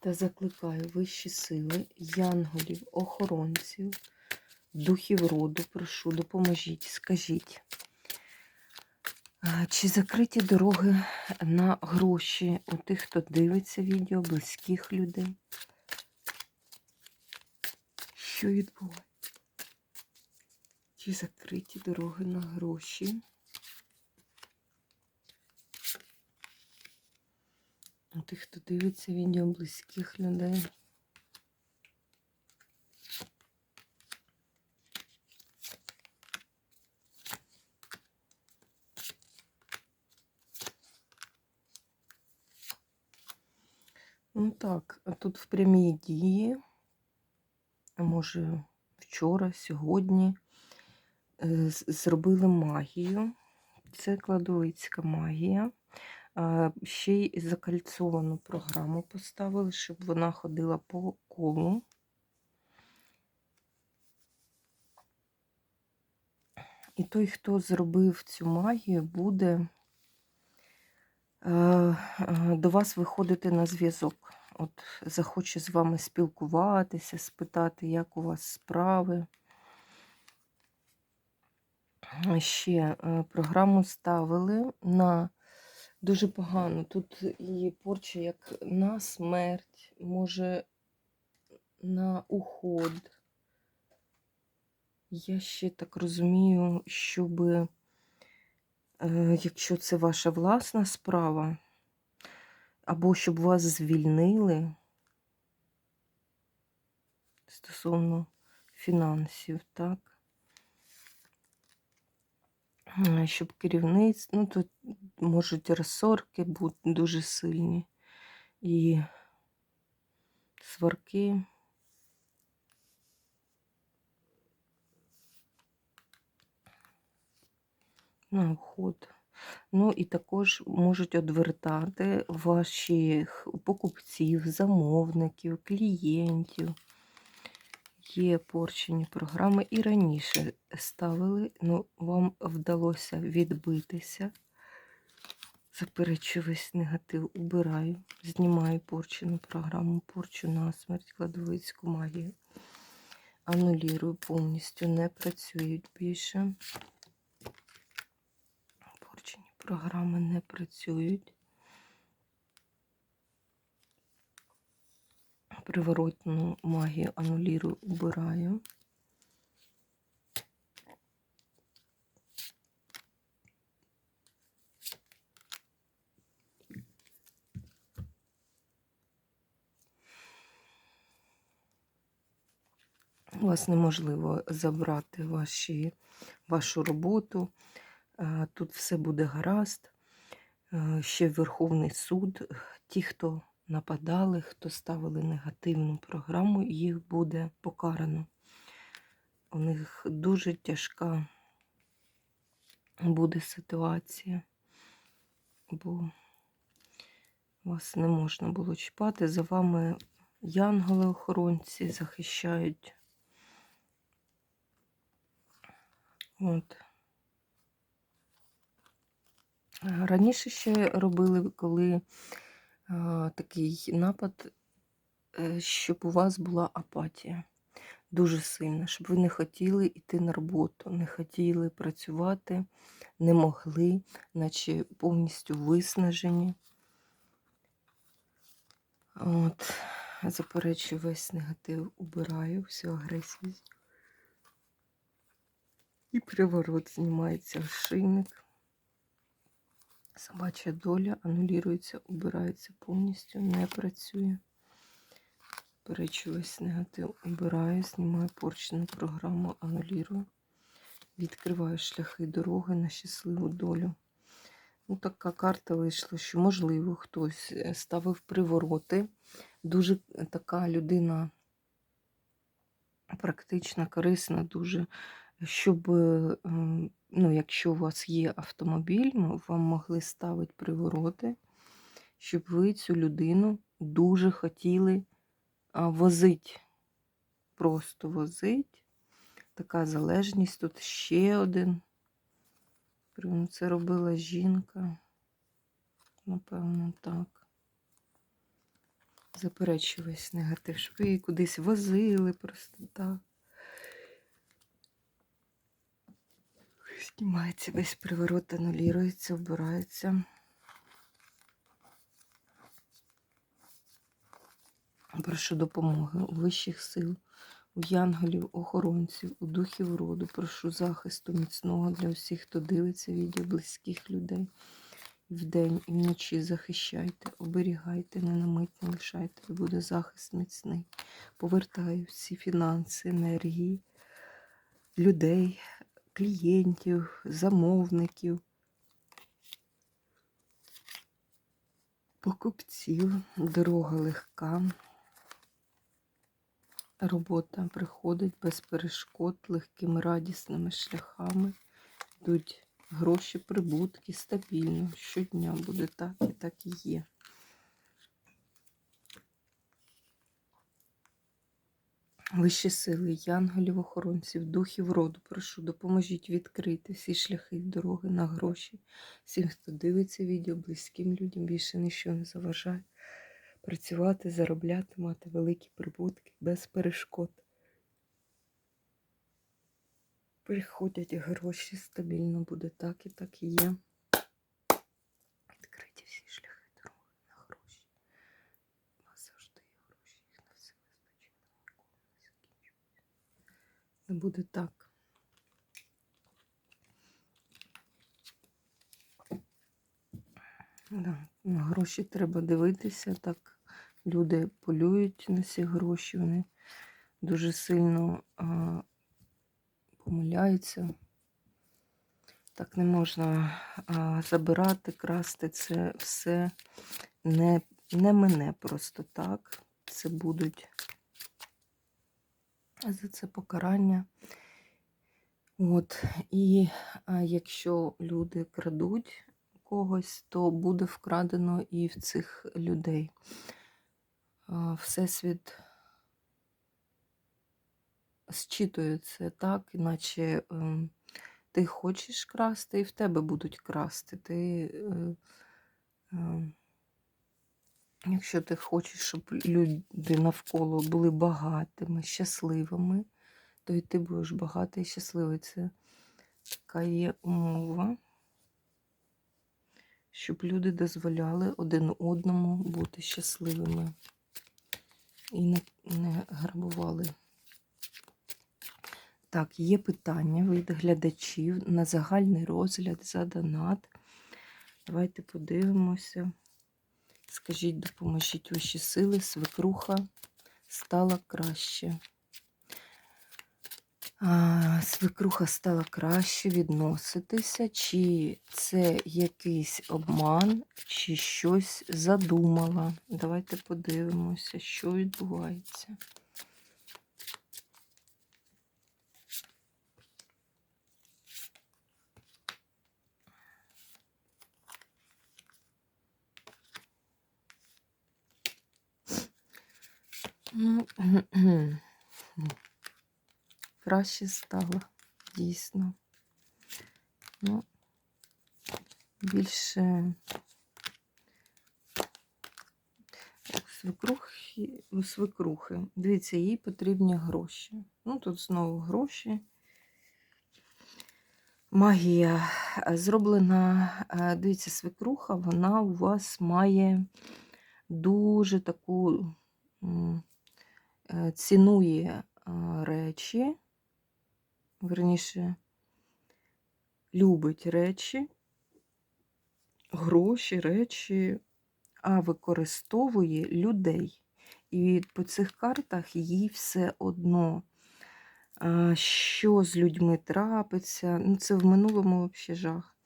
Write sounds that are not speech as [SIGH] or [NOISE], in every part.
Та закликаю вищі сили, янголів, охоронців, духів роду, прошу, допоможіть, скажіть, чи закриті дороги на гроші у тих, хто дивиться відео, близьких людей? Що відбувається? Чи закриті дороги на гроші? Тих, хто дивиться відео близьких людей. Ну так, тут в прямій дії, може вчора, сьогодні, е, зробили магію. Це кладовицька магія. Ще й закальцовану програму поставили, щоб вона ходила по колу. І той, хто зробив цю магію, буде е, е, до вас виходити на зв'язок. От захоче з вами спілкуватися, спитати, як у вас справи. Ще е, програму ставили на дуже погано. Тут і порча як на смерть, може на уход. Я ще так розумію, щоб, е, якщо це ваша власна справа, або щоб вас звільнили стосовно фінансів, так? Щоб керівництво, ну тут можуть розсорки бути дуже сильні і сварки. на уход. Ну і також можуть одвертати ваших покупців, замовників, клієнтів. Є порчені програми і раніше ставили, ну вам вдалося відбитися. Заперечу весь негатив, убираю, знімаю порчену програму, порчу на смерть, кладовицьку магію. Анулірую повністю, не працюють більше. Порчені програми не працюють. Приворотну магію анулірую, убираю. У вас неможливо забрати ваші, вашу роботу. Е, Тут все буде гаразд. Е, Ще Верховний суд. Ті, хто нападали, хто ставили негативну програму, їх буде покарано. У них дуже тяжка буде ситуація, бо вас не можна було чіпати. За вами янголи-охоронці захищають. От. Раніше ще робили, коли такий напад, е, щоб у вас була апатія дуже сильна, щоб ви не хотіли йти на роботу, не хотіли працювати, не могли, наче повністю виснажені. От, заперечую весь негатив, убираю всю агресію. І приворот знімається ошейник. Собача доля анулюється, убирається повністю, не працює. Перечу весь негатив, убираю, знімаю порчену програму, анулірую. Відкриваю шляхи дороги на щасливу долю. Ну, така карта вийшла, що, можливо, хтось е, ставив привороти. Дуже е, така людина практична, корисна, дуже, щоб, е, ну, якщо у вас є автомобіль, вам могли ставити привороти, щоб ви цю людину дуже хотіли возити. Просто возить. Така залежність. Тут ще один. Це робила жінка. Напевно, так. Заперечую весь негатив, ви її кудись возили просто так. Знімається весь приворот, анулюється, вбирається. Прошу допомоги у вищих сил, у янголів, охоронців, у духів роду. Прошу захисту міцного для усіх, хто дивиться відео близьких людей. Вдень і вночі захищайте, оберігайте, не на не лишайте, і буде захист міцний. Повертаю всі фінанси, енергії, людей, клієнтів, замовників, покупців, дорога легка. Робота приходить без перешкод, легкими радісними шляхами. Йдуть гроші, прибутки стабільно. Щодня буде так і так і є. Вищі сили, янголів, охоронців, духів роду, прошу, допоможіть відкрити всі шляхи дороги на гроші. Всім, хто дивиться відео, близьким людям більше нічого не заважає. Працювати, заробляти, мати великі прибутки без перешкод. Приходять гроші, стабільно буде так і так і є. Відкриті всі шляхи дороги на гроші. У вас завжди є гроші, їх на все вистачить, ніколи не закінчується. Не буде так. Да. На гроші треба дивитися. Так люди полюють на ці гроші, вони дуже сильно а, помиляються. Так не можна а, забирати, красти. Це все не, не мене просто так. Це будуть за це покарання. От, і а, якщо люди крадуть когось, то буде вкрадено і в цих людей. Всесвіт зчитує це так, іначе ем, ти хочеш красти, і в тебе будуть красти. Ти, е, е, якщо ти хочеш, щоб люди навколо були багатими, щасливими, то і ти будеш багатий і щасливий. Це така є умова, щоб люди дозволяли один одному бути щасливими і не, не грабували. Так, є питання від глядачів на загальний розгляд за донат. Давайте подивимося. Скажіть, допоможіть ваші сили, свекруха стала краще. А, свекруха стала краще відноситися, чи це якийсь обман, чи щось задумала. Давайте подивимося, що відбувається. Ну, [CLEARS THROAT] краще стало, дійсно. Ну, більше свекрухи, свекрухи. Дивіться, їй потрібні гроші. Ну, тут знову гроші. Магія е, зроблена, е, дивіться, свекруха, вона у вас має дуже таку цінує речі, верніше, любить речі, гроші, речі, а використовує людей. І по цих картах їй все одно, що з людьми трапиться. Ну, це в минулому взагалі жах.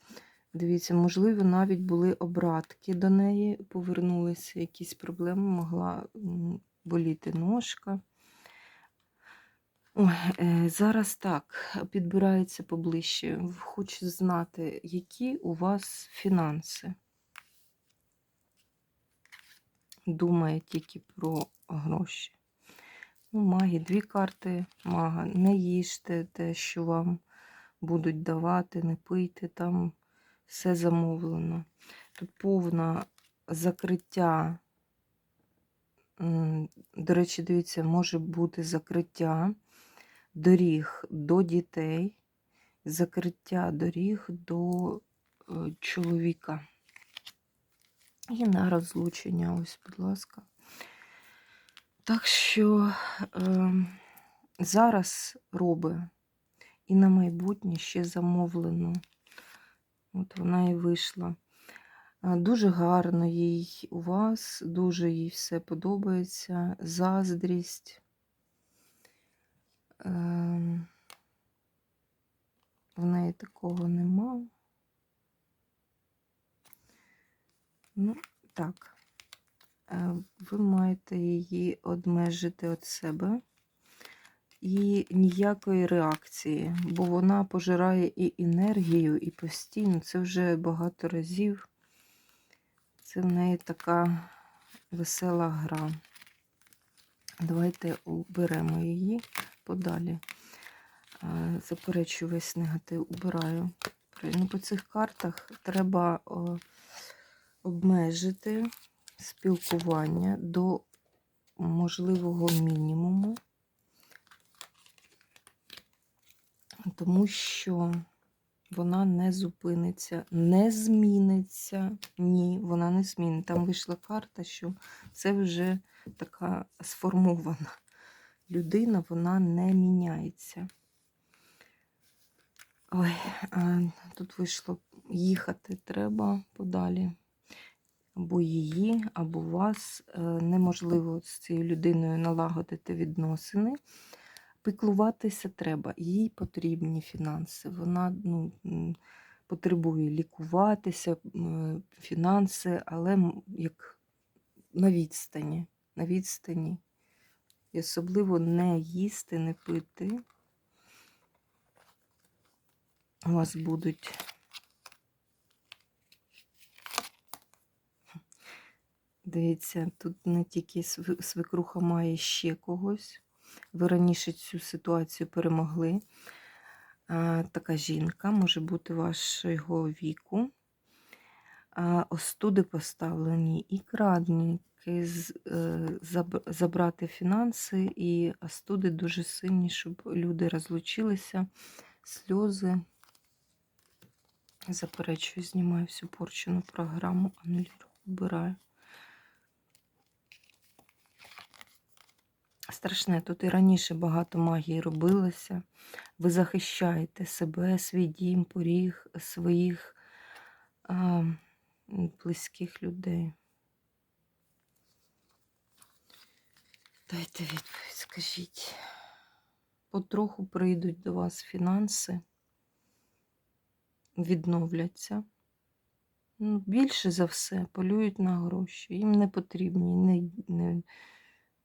Дивіться, можливо, навіть були обратки до неї, повернулися якісь проблеми, могла боліти ножка. Ой, е, зараз так, підбирається поближче. Хочу знати, які у вас фінанси. Думає тільки про гроші. Ну, магі, дві карти мага. Не їжте те, що вам будуть давати, не пийте, там все замовлено. Тут повне закриття. До речі, дивіться, може бути закриття доріг до дітей, закриття доріг до е, чоловіка. І на розлучення, ось, будь ласка. Так що е, зараз роби і на майбутнє ще замовлено. От вона і вийшла. Дуже гарно їй у вас, дуже їй все подобається. Заздрість. Ем, В неї такого нема. Ну, так. Е, Ви маєте її обмежити від себе і ніякої реакції, бо вона пожирає і енергію, і постійно. Це вже багато разів. Це в неї така весела гра. Давайте уберемо її подалі. Е, Заперечую весь негатив, убираю. Ну, по цих картах треба обмежити спілкування до можливого мінімуму, тому що вона не зупиниться, не зміниться. Ні, вона не зміниться. Там вийшла карта, що це вже така сформована людина, вона не міняється. Ой, тут вийшло їхати треба подалі. Або її, або вас. Е, Неможливо з цією людиною налагодити відносини. Піклуватися треба, їй потрібні фінанси. Вона ну, потребує лікуватися, фінанси, але як на відстані. На відстані. І особливо не їсти, не пити. У вас будуть Дивіться, тут не тільки свекруха має ще когось. Ви раніше цю ситуацію перемогли. Така жінка може бути вашого віку. Остуди поставлені і крадники, е, заб- забрати фінанси, і остуди дуже сильні, щоб люди розлучилися, сльози. Заперечую, знімаю всю порчену програму, анулюю, вбираю. Страшне, тут і раніше багато магії робилося. Ви захищаєте себе, свій дім, поріг, своїх а, близьких людей. Дайте відповідь, скажіть. Потроху прийдуть до вас фінанси, відновляться. Ну, більше за все полюють на гроші. Їм не потрібні не, не,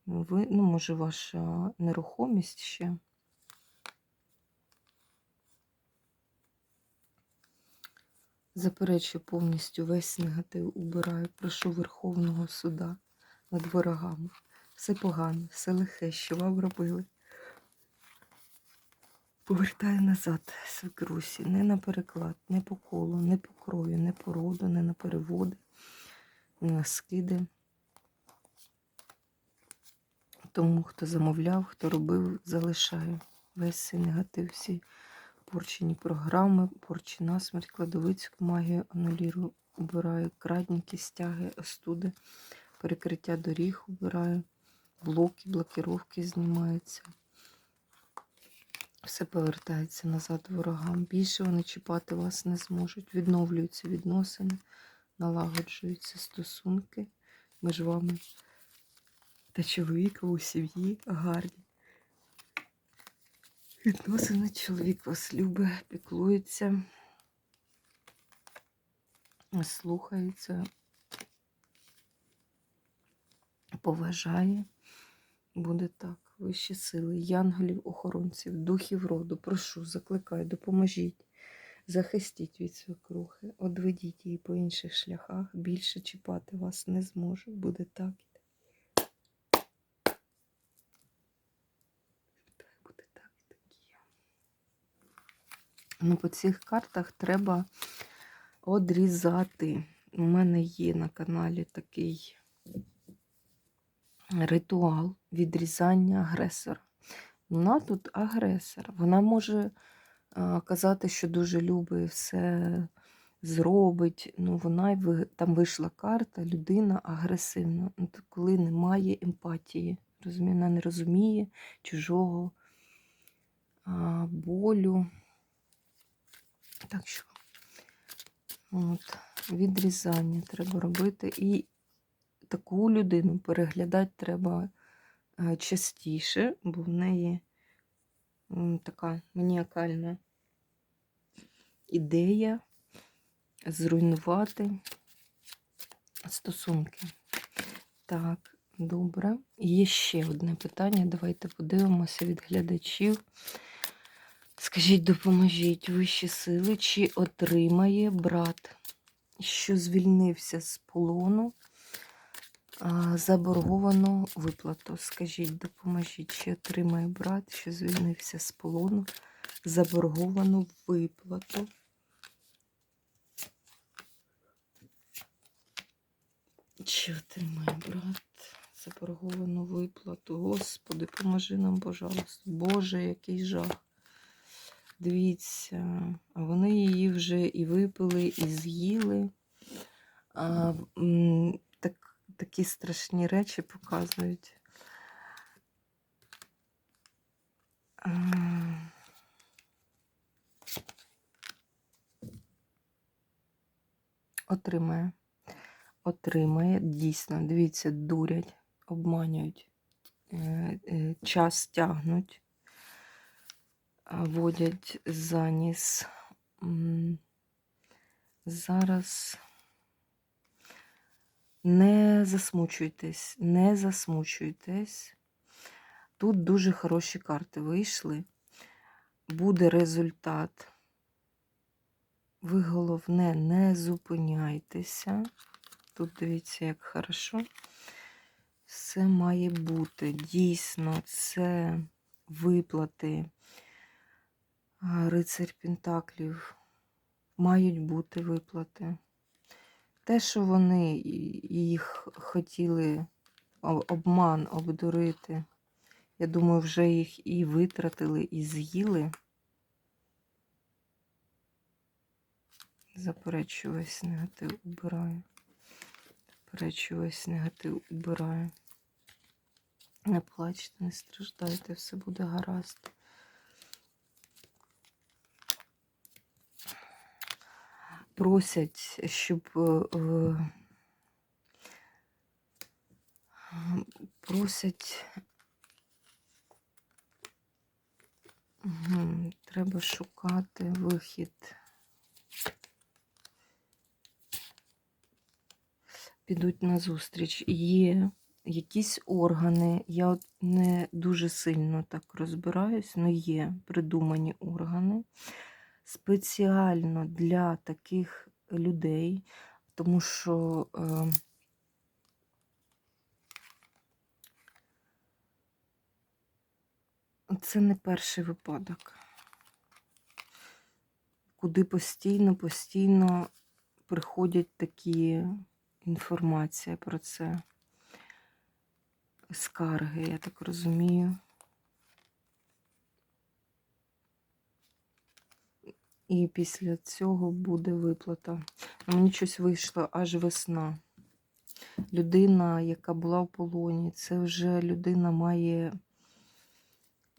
ви, ну, може, ваша нерухомість ще. Заперечую повністю весь негатив убираю. Прошу Верховного суда над ворогами. Все погане, все лихе, що вам робили. Повертаю назад свекрусі. Не на переклад, не по колу, не по крою, не по роду, не на переводи, не на скиди. Тому, хто замовляв, хто робив, залишаю. Весь цей негатив, всі порчені програми, порчі насмерть, кладовицьку магію, анулірую, убираю крадніки, стяги, остуди, перекриття доріг убираю, блоки, блокіровки знімаються. Все повертається назад ворогам. Більше вони чіпати вас не зможуть. Відновлюються відносини, налагоджуються стосунки між вами та чоловіком у сім'ї гарні. Відносини чоловік вас любить, піклується. слухається, поважає. Буде так. Вищі сили, янголів, охоронців, духів роду, прошу, закликаю, допоможіть, захистіть від свекрухи, одведіть її по інших шляхах, більше чіпати вас не зможе, буде так і так є. Ну, по цих картах треба одрізати. У мене є на каналі такий ритуал відрізання агресора. Вона тут агресор. Вона може казати, що дуже любить все зробить. Ну, вона там вийшла карта, людина агресивна. Ну, коли немає емпатії, розуміє, вона не розуміє чужого болю. Так що от, відрізання треба робити. І таку людину переглядати треба е, частіше, бо в неї така маніакальна ідея зруйнувати стосунки. Так, добре. Є ще одне питання. Давайте подивимося від глядачів. Скажіть, допоможіть вищі сили, чи отримає брат, що звільнився з полону, заборговану виплату? Скажіть, допоможіть, чи отримає брат, що звільнився з полону, заборговану виплату? Чи отримає брат заборговану виплату? Господи, поможи нам, пожалуйста. Боже, який жах. Дивіться, вони її вже і випили, і з'їли. А, так, такі страшні речі показують. А, Отримає. Отримає. Дійсно, дивіться, дурять, обманюють, е, е, час тягнуть, водять за ніс. Зараз не засмучуйтесь, не засмучуйтесь. Тут дуже хороші карти вийшли. Буде результат. Ви головне не зупиняйтеся. Тут дивіться, як хорошо. Все має бути. Дійсно, це виплати. Рицарь Пентаклів. Мають бути виплати. Те, що вони їх хотіли обман обдурити, я думаю, вже їх і витратили, і з'їли. Заперечую весь негатив убираю. Заперечую весь негатив убираю. Не плачте, не страждайте, все буде гаразд. Просять, щоб е, просять. Треба шукати вихід. Підуть на зустріч. Є якісь органи. Я от не дуже сильно так розбираюсь, але є придумані органи спеціально для таких людей, тому що е, це не перший випадок, куди постійно, постійно приходять такі інформація про це. Скарги, я так розумію. І після цього буде виплата. Мені щось вийшло аж весна. Людина, яка була в полоні, це вже людина має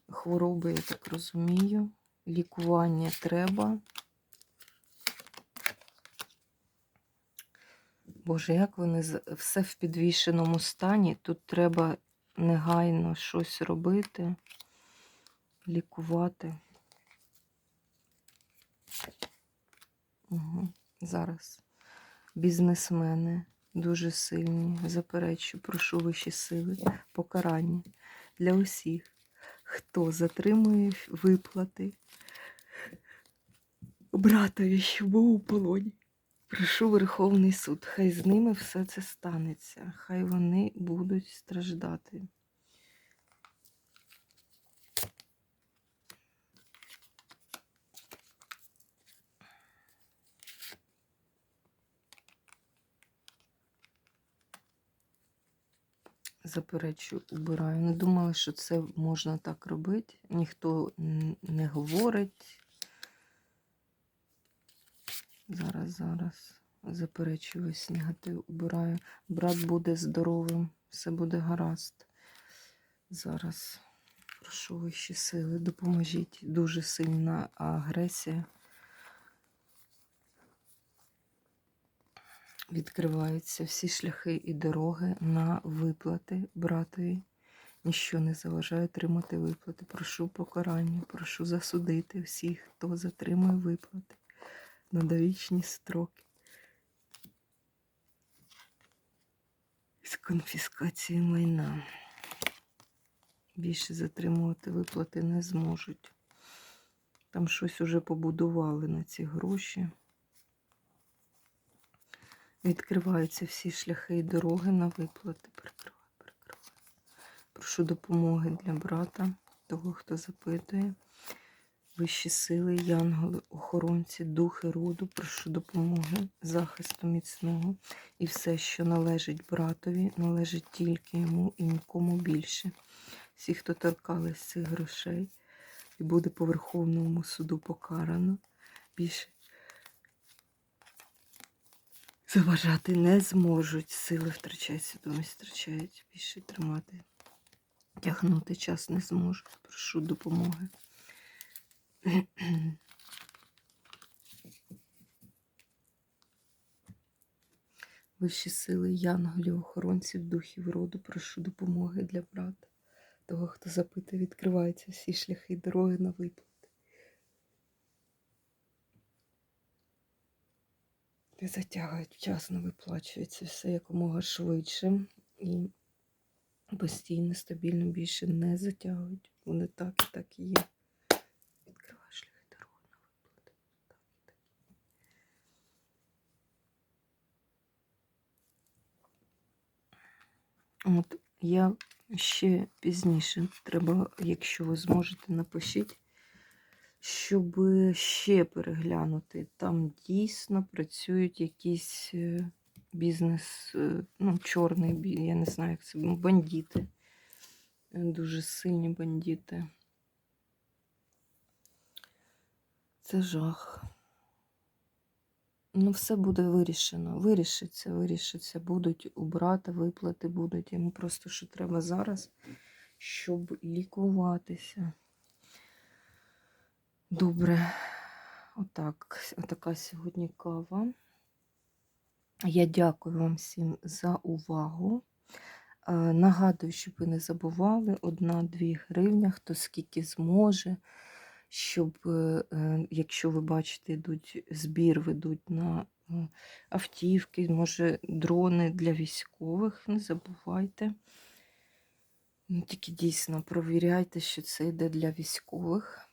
хвороби, я так розумію. Лікування треба. Боже, як вони все в підвішеному стані. Тут треба негайно щось робити, лікувати. Угу. Зараз. бізнесмени дуже сильні. Заперечую, прошу вищі сили, покарання для усіх, хто затримує виплати братові, що був у полоні. Прошу Верховний суд, хай з ними все це станеться, хай вони будуть страждати. Заперечую, убираю. Не думала, що це можна так робити. Ніхто не говорить. Зараз, зараз. Заперечую весь негатив, убираю. Брат буде здоровим, все буде гаразд. Зараз прошу вищі сили, допоможіть. Дуже сильна агресія. Відкриваються всі шляхи і дороги на виплати братові. Ніщо не заважає отримати виплати. Прошу покарання, прошу засудити всіх, хто затримує виплати на довічні строки. З конфіскації майна. Більше затримувати виплати не зможуть. Там щось уже побудували на ці гроші. Відкриваються всі шляхи і дороги на виплати. Перекриваю, перекриваю. Прошу допомоги для брата, того, хто запитує. Вищі сили, янголи, охоронці, духи роду, прошу допомоги, захисту міцного. І все, що належить братові, належить тільки йому і нікому більше. Всі, хто торкались цих грошей, і буде по Верховному суду покарано. Більше заважати не зможуть. Сили втрачають, свідомість втрачають, більше тримати. Тягнути час не зможуть. Прошу допомоги. Вищі сили, янголів, охоронців, духів роду, прошу допомоги для брата. Того, хто запитує, відкриваються всі шляхи дороги на виплати. Не затягують, вчасно виплачується все якомога швидше і постійно, стабільно більше не затягують. Вони так і так і є. Відкриваю шляхи дороги на. От я ще пізніше треба, якщо ви зможете, напишіть, щоб ще переглянути. Там дійсно працюють якісь е, бізнес, е, ну, чорний, я не знаю, як це, ну, бандити. Е, Дуже сильні бандити. Це жах. Ну, все буде вирішено. Вирішиться, вирішиться. Будуть у брата виплати, будуть. Йому просто що треба зараз, щоб лікуватися. Добре. Отак. Отака сьогодні кава. Я дякую вам всім за увагу. Е, Нагадую, щоб ви не забували, одна-дві гривня, хто скільки зможе, щоб, е, е, якщо ви бачите, йдуть збір, ведуть на автівки, може, дрони для військових, не забувайте. Ну, Тільки дійсно провіряйте, що це йде для військових.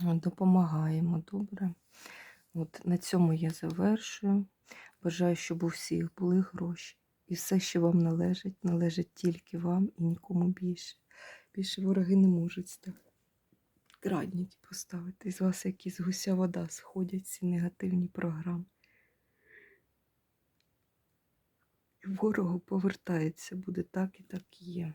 Допомагаємо, добре. От на цьому я завершую. Бажаю, щоб у всіх були гроші. І все, що вам належить, належить тільки вам і нікому більше. Більше вороги не можуть так крадники поставити. З вас якісь гуся вода сходять ці негативні програми. Ворогу повертається, буде так і так є.